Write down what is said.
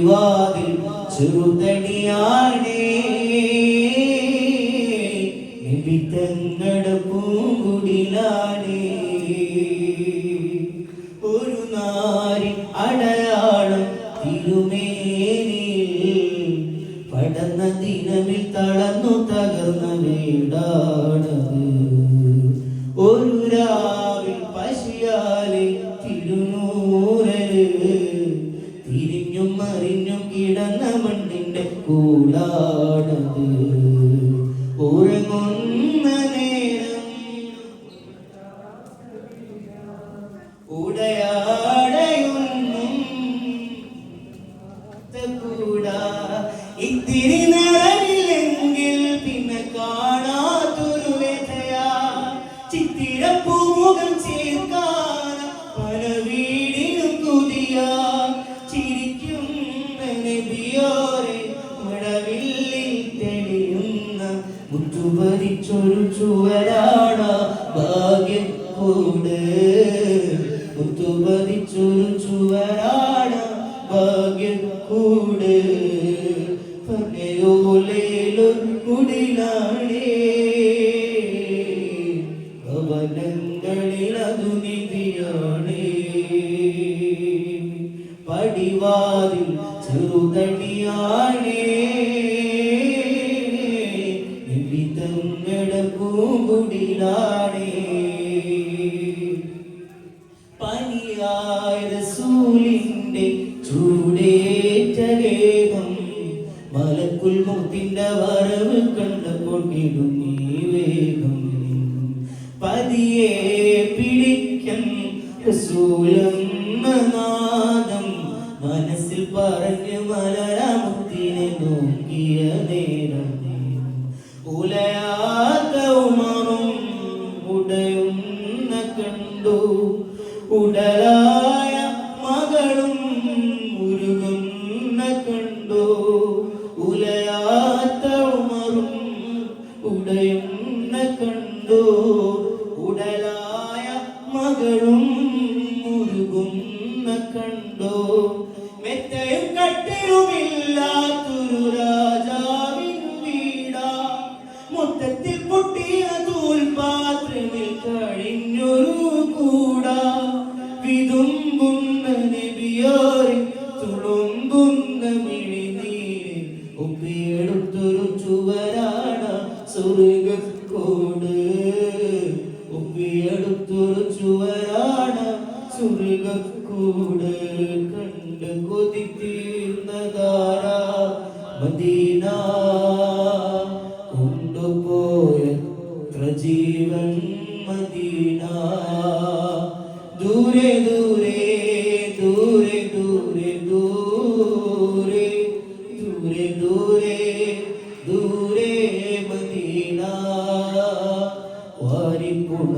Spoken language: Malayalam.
വാതിൽ ചെറുതടിയാണേ. നിബിത്തങ്ങളുടെ പൂങ്കുടിലാണേ. ഒരു നാരി അടയാളം തിരുമേനിൽ പടന്ന ദിനമിൽ തളർന്നു തകർന്ന വീടാണത് ഒരു രാവിൽ പശിയാലെ തിരുനൂരൽ തിരിഞ്ഞും മറിഞ്ഞും കിടന്ന മണ്ണിന്റെ കൂടാടത്. ഉറങ്ങുന്ന നേരം ഉടയാടയൊന്നും കൂടാ. ഇത്തിരി നിറവില്ലെങ്കിൽ പിന്നെ കാണാത്തൊരു വ്യഥയാ. ചിത്തിരപ്പൂമുഖം ചേർക്കാൻ ചുവരിച്ചൊരു ചുവരാണ ഭാഗ്യം കൂട്? ചുവരിച്ചൊരു ചുവരാണ ഭാഗ്യം കൂട്? പകയോലേലും കുടിലാണേ. പടിവാതിൽ ചെറുതടിയാണ്. മലക്കുൽ മുത്തിന്റെ വരവ് കണ്ടപ്പോൾ കിടുങ്ങി വേഗം പതിയെ പിടിക്കും നാദം മനസ്സിൽ പറഞ്ഞ് മലരമുത്തിനെ നോക്കിയ നേരം ഉലയാത്ത ഉടയുന്ന കണ്ടു. ഉടലായ മുതലായ മകളും സ്വർഗക്കൂട് കണ്ട് കൊതിത്തീർന്നതാരാ മദീന കൊണ്ടുപോയ ജീവൻ മദീന. ദൂരെ ദൂരെ ദൂരെ ദൂരെ ദൂരെ ദൂരെ ദൂരെ ദൂരെ മദീന. വാരിപ്പുണരുന്നതെന്നാ